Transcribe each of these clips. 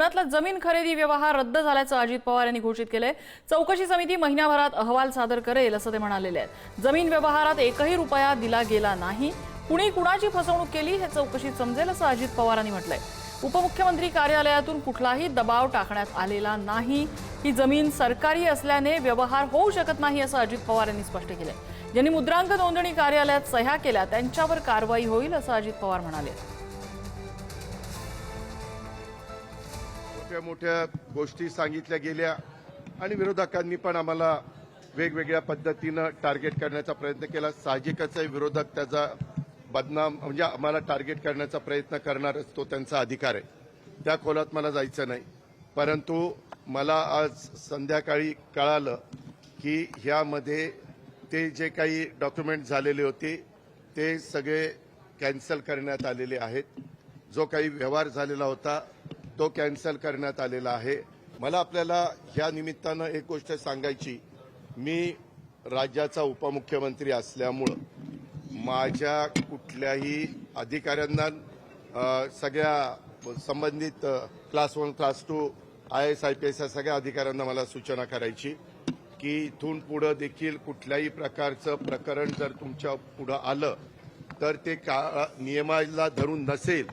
पुण्यातला जमीन खरेदी व्यवहार रद्द झाल्याचं अजित पवार यांनी घोषित केलंय. चौकशी समिती महिन्याभरात अहवाल सादर करेल असं ते म्हणालेले आहेत. जमीन व्यवहारात एकही रुपया दिला गेला नाही. कुणी कुणाची फसवणूक केली हे चौकशीत समजेल असं अजित पवारांनी म्हटलंय. उपमुख्यमंत्री कार्यालयातून कुठलाही दबाव टाकण्यात आलेला नाही. ही जमीन सरकारी असल्याने व्यवहार होऊ शकत नाही असं अजित पवार यांनी स्पष्ट केलंय. ज्यांनी मुद्रांक नोंदणी कार्यालयात सह्या केल्या त्यांच्यावर कारवाई होईल असं अजित पवार म्हणाले. मोठ्या मोठ्या गोष्टी सांगितल्या गेल्या आणि विरोधकांनी पण आम्हाला वेगवेगळ्या पद्धतीनं टार्गेट करण्याचा प्रयत्न केला. साहजिकच आहे विरोधक त्याचा बदनाम म्हणजे आम्हाला टार्गेट करण्याचा प्रयत्न करणारच तो त्यांचा अधिकार आहे. त्या खोलात मला जायचं नाही. परंतु मला आज संध्याकाळी कळालं की ह्यामध्ये ते जे काही डॉक्युमेंट झालेले होते ते सगळे कॅन्सल करण्यात आलेले आहेत. जो काही व्यवहार झालेला होता तो कॅन्सल करण्यात आलेला आहे. मला आपल्याला ह्या निमित्तानं एक गोष्ट सांगायची. मी राज्याचा उपमुख्यमंत्री असल्यामुळं माझ्या कुठल्याही अधिकाऱ्यांना सगळ्या संबंधित class one class two I S I P S या सगळ्या अधिकाऱ्यांना मला सूचना करायची की इथून पुढं देखील कुठल्याही प्रकारचं प्रकरण जर तुमच्या पुढं आलं तर ते का नियमाला धरून नसेल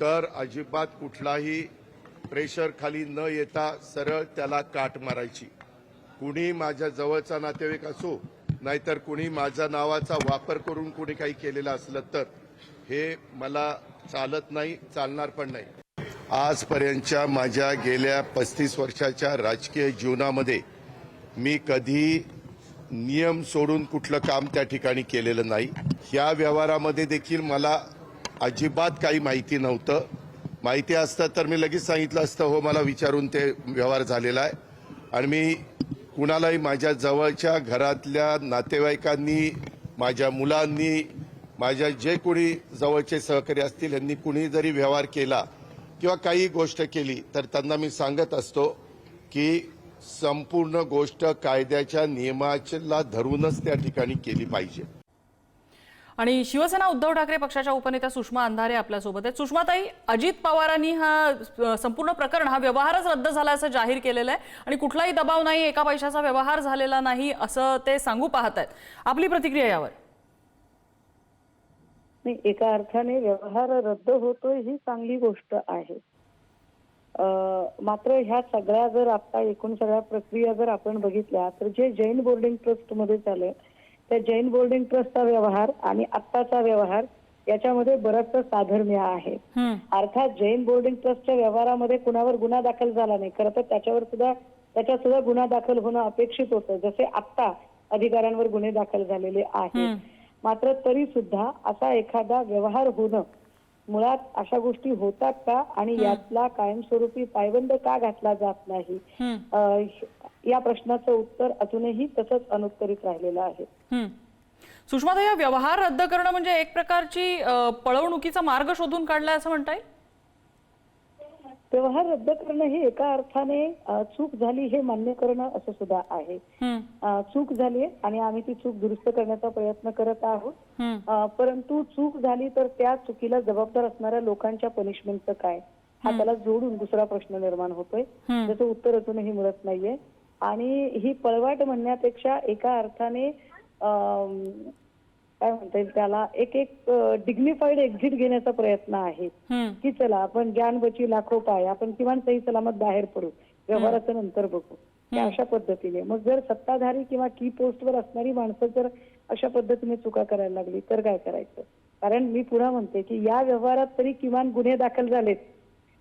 तर अजिबात कुठलाही प्रेशर खाली न येता सरळ त्याला काट मारायची. कुणी माझ्या जवळचा नातेवाईक असो नाहीतर कुणी माझ्या नावाचा वापर करून कुणी काही केलेलं असलं तर हे मला चालत नाही चालणार पण नाही. आजपर्यंतच्या माझ्या गेल्या पस्तीस वर्षाच्या राजकीय जीवनामध्ये मी कधी नियम सोडून कुठलं काम त्या ठिकाणी केलेलं नाही. या व्यवहारामध्ये देखील मला अजिबात काही माहिती नव्हतं. माहिती असतात तर मी लगेच सांगितलं असतं हो मला विचारून ते व्यवहार झालेला आहे. आणि मी कुणालाही माझ्या जवळच्या घरातल्या नातेवाईकांनी माझ्या मुलांनी माझ्या जे कोणी जवळचे सहकारी असतील यांनी कुणी जरी व्यवहार केला किंवा काही गोष्ट केली तर त्यांना मी सांगत असतो की संपूर्ण गोष्ट कायद्याच्या नियमाला धरूनच त्या ठिकाणी केली पाहिजे. आणि शिवसेना उद्धव ठाकरे पक्षाच्या उपनेत्या सुषमा अंधारे आपल्यासोबत आहेत. सुषमाताई अजित पवारांनी हा संपूर्ण प्रकरण हा व्यवहारच रद्द झाला असं जाहीर केलेलं आहे आणि कुठलाही दबाव नाही एका पैशाचा व्यवहार झालेला नाही असं ते सांगू पाहत आहेत. आपली प्रतिक्रिया यावर. नाही एका अर्थाने व्यवहार रद्द होतोय ही चांगली गोष्ट आहे. मात्र ह्या सगळ्या जर आता एकूण सगळ्या प्रक्रिया जर आपण बघितल्या तर जे जैन बोर्डिंग ट्रस्टमध्ये झालंय त्या जैन बोर्डिंग ट्रस्टचा व्यवहार आणि आत्ताचा व्यवहार याच्यामध्ये बरंचसं साधर्म्य आहे. अर्थात जैन बोर्डिंग ट्रस्टच्या व्यवहारामध्ये कुणावर गुन्हा दाखल झाला नाही. खरं तर त्याच्यावर सुद्धा त्याच्यात सुद्धा गुन्हा दाखल होणं अपेक्षित होतं जसे आत्ता अधिकाऱ्यांवर गुन्हे दाखल झालेले आहेत. मात्र तरी सुद्धा असा एखादा व्यवहार होणं मुळात अशा गोष्टी होतात का? आणि यातला कायमस्वरूपी पायबंद का घातला जात नाही? या प्रश्नाचं उत्तर अजूनही तसंच अनुत्तरित राहिलेलं आहे. हा व्यवहार रद्द करणं म्हणजे एक प्रकारची पळवणुकीचा मार्ग शोधून काढलाय असं म्हणता येईल व्यवहार रद्द करणं हे एका अर्थाने चूक झाली हे मान्य करणं असं सुद्धा आहे. चूक झाली आणि आम्ही ती चूक दुरुस्त करण्याचा प्रयत्न करत आहोत. परंतु चूक झाली तर त्या चुकीला जबाबदार असणाऱ्या लोकांच्या पनिशमेंटचं काय? हा त्याला जोडून दुसरा प्रश्न निर्माण होतोय. त्याचं उत्तर अजूनही मिळत नाहीये. आणि ही पळवाट म्हणण्यापेक्षा एका अर्थाने काय म्हणता येईल त्याला? एक एक डिग्निफाईड एक्झिट घेण्याचा प्रयत्न आहे. की चला आपण जान बची लाखो पाय आपण किमान सही सलामत बाहेर पडू. व्यवहाराचं नंतर बघू. अशा पद्धतीने. मग जर सत्ताधारी किंवा की पोस्टवर असणारी माणसं जर अशा पद्धतीने चुका करायला लागली तर काय करायचं? कारण मी पुन्हा म्हणते की या व्यवहारात तरी किमान गुन्हे दाखल झालेत.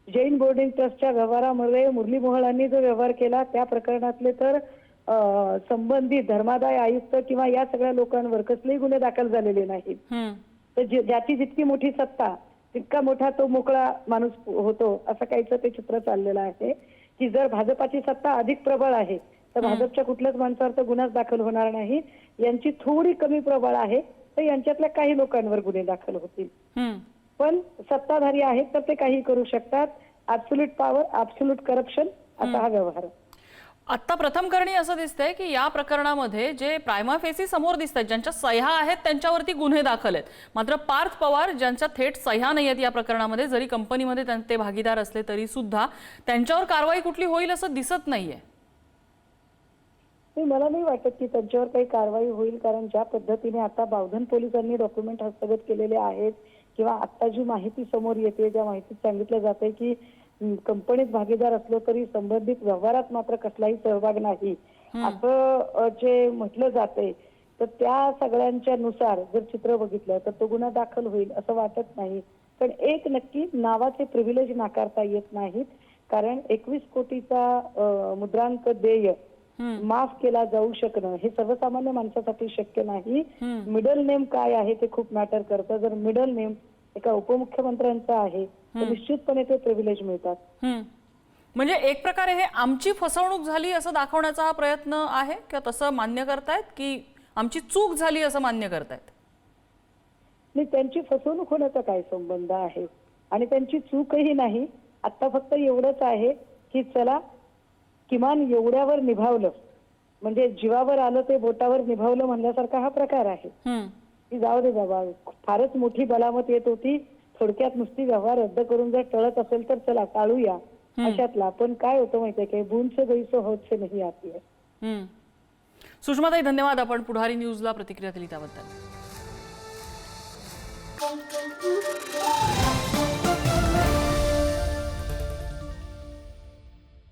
जैन बोर्डिंग ट्रस्टच्या व्यवहारामध्ये मुरली मोहळांनी जो व्यवहार केला त्या प्रकरणातले तर संबंधित धर्मादाय आयुक्त किंवा या सगळ्या लोकांवर कसलेही गुन्हे दाखल झालेले नाहीत. तर ज्याची जितकी मोठी सत्ता तितका मोठा तो मोकळा माणूस होतो असं काहीच ते चित्र चाललेलं आहे. की जर भाजपाची सत्ता अधिक प्रबळ आहे तर भाजपच्या कुठल्याच माणसावर तर गुन्हाच दाखल होणार नाही. यांची थोडी कमी प्रबळ आहे तर यांच्यातल्या काही लोकांवर गुन्हे दाखल होतील. पण सत्ताधारी आहेत तर ते काही करू शकतात. ऍब्सोल्यूट पॉवर ऍब्सोल्यूट करप्शन असा हा व्यवहार. आत्ता प्रथम करणी असं दिसतंय की या प्रकरणामध्ये जे प्रायमा फेसी समोर दिसत आहेत ज्यांच्या सह्या आहेत त्यांच्यावरती गुन्हे दाखल आहेत. मात्र पार्थ पवार ज्यांच्या थेट सह्या नाही आहेत या प्रकरणामध्ये जरी कंपनीमध्ये ते भागीदार असले तरी सुद्धा त्यांच्यावर कारवाई कुठली होईल असं दिसत नाहीये. नाही मला नाही वाटत की त्यांच्यावर काही कारवाई होईल कारण ज्या पद्धतीने आता बावधन पोलिसांनी डॉक्युमेंट हस्तगत केलेले आहेत किंवा आता जी माहिती समोर येते त्या माहितीत सांगितलं जाते की कंपनीत भागीदार असलो तरी संबंधित व्यवहारात मात्र कसलाही सहभाग नाही. असं जे म्हटलं जाते तर त्या सगळ्यांच्या नुसार जर चित्र बघितलं तर तो गुन्हा दाखल होईल असं वाटत नाही. पण एक नक्की नावाचे प्रिव्हिलेज नाकारता येत नाहीत कारण एकवीस कोटीचा मुद्रांक देय माफ केला जाऊ शकणं हे सर्वसामान्य माणसासाठी शक्य नाही. मिडल नेम काय आहे ते खूप मॅटर करतं. जर मिडल नेम एका उपमुख्यमंत्र्यांचा आहे तर निश्चितपणे ते प्रिव्हिलेज मिळतात. म्हणजे एक प्रकारे हे आमची फसवणूक झाली असं दाखवण्याचा हा प्रयत्न आहे? किंवा तसं मान्य करतायत की आमची चूक झाली असं मान्य करतायत? नाही त्यांची फसवणूक होण्याचा काय संबंध आहे. आणि त्यांची चूकही नाही. आता फक्त एवढंच आहे की चला किमान एवढ्यावर निभावलं. म्हणजे जीवावर आलं ते बोटावर निभावलं म्हणल्यासारखा हा प्रकार आहे. की जाऊ दे बाबा. फारच मोठी बलामत येत होती. थोडक्यात नुसती व्यवहार रद्द करून जर टळत असेल तर चला टाळूया अशातला. पण काय होतं माहितीये की? बूनसे गैसो होत से नाही आती है हम्म. सुषमाताई धन्यवाद. आपण पुढारी न्यूजला प्रतिक्रिया दिली त्याबद्दल.